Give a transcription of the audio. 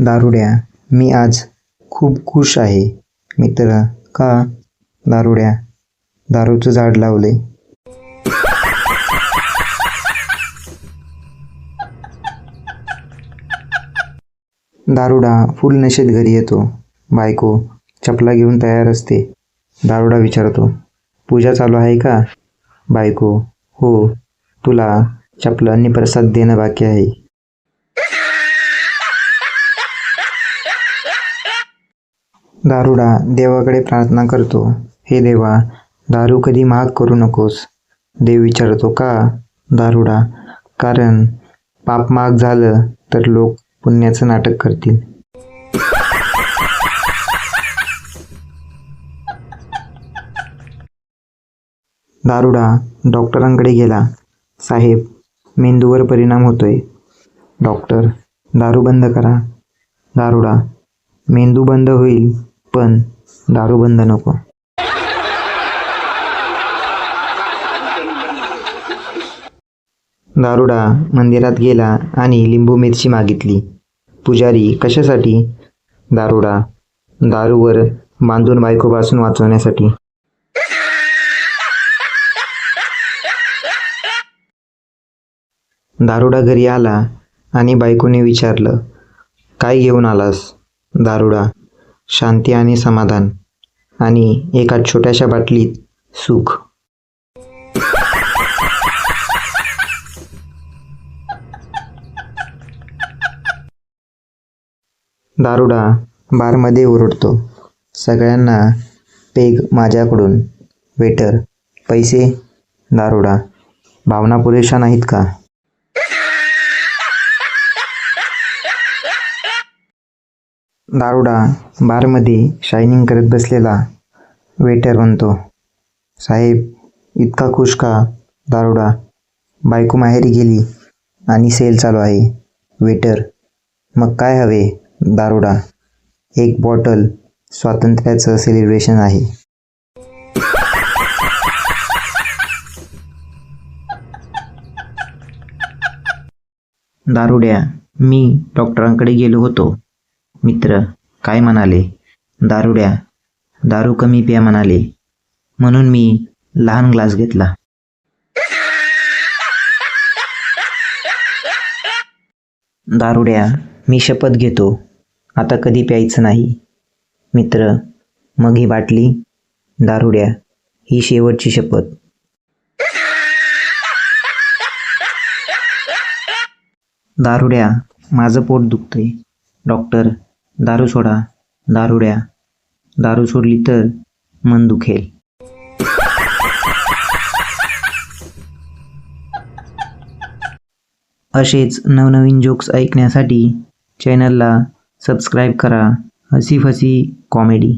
दारुड्या मी आज खूप खुश आहे. मित्र का? दारुड्या दारूचं झाड लावले. दारुडा फुल नशेत घरी येतो. बायको चपला घेऊन तयार असते. दारुडा विचारतो पूजा चालू आहे का? बायको हो तुला चपलांनी प्रसाद देणं बाकी आहे. दारुडा देवाकडे प्रार्थना करतो. हे देवा दारू कधी महाग करू नकोस. देव विचारतो का दारुडा? कारण पाप महाग झालं तर लोक पुण्याचं नाटक करतील. दारुडा डॉक्टरांकडे गेला. साहेब मेंदूवर परिणाम होतोय. डॉक्टर दारू बंद करा. दारुडा मेंदू बंद होईल. पण दारू बंद नको. दारुडा मंदिरात गेला आणि लिंबू मिरची मागितली. पुजारी कशासाठी? दारुडा दारूवर बांधून बायकोपासून वाचवण्यासाठी. दारुडा घरी आला आणि बायकोने विचारलं काय घेऊन आलास दारुडा? शांती आणि समाधान. आणि एका छोट्याशा बाटलीत सुख. दारुडा बारमध्ये ओरडतो. सगळ्यांना पेग माझ्याकडून. वेटर पैसे? दारुडा भावना पुरेशा नाहीत का? दारुडा बारमध्ये शायनिंग करत बसलेला वेटर म्हणतो साहेब इतका खुश का दारुडा? बायको माहेरी गेली आणि सेल चालू आहे. वेटर मग काय हवे दारुडा? एक बॉटल स्वातंत्र्याचं सेलिब्रेशन आहे. दारुड्या मी डॉक्टरांकडे गेलो होतो. मित्र काय म्हणाले? दारुड्या दारू कमी प्या म्हणाले. म्हणून मी लहान ग्लास घेतला. दारुड्या मी शपथ घेतो. आता कधी प्यायचं नाही. मित्र मग ही बाटली. दारुड्या ही शेवटची शपथ. दारुड्या माझं पोट दुखतंय. डॉक्टर दारू सोडा दारुड्या दारू सोडली तर मन दुखेल. असेच नवनवीन जोक्स ऐकण्यासाठी चॅनलला सबस्क्राईब करा. हसी फसी कॉमेडी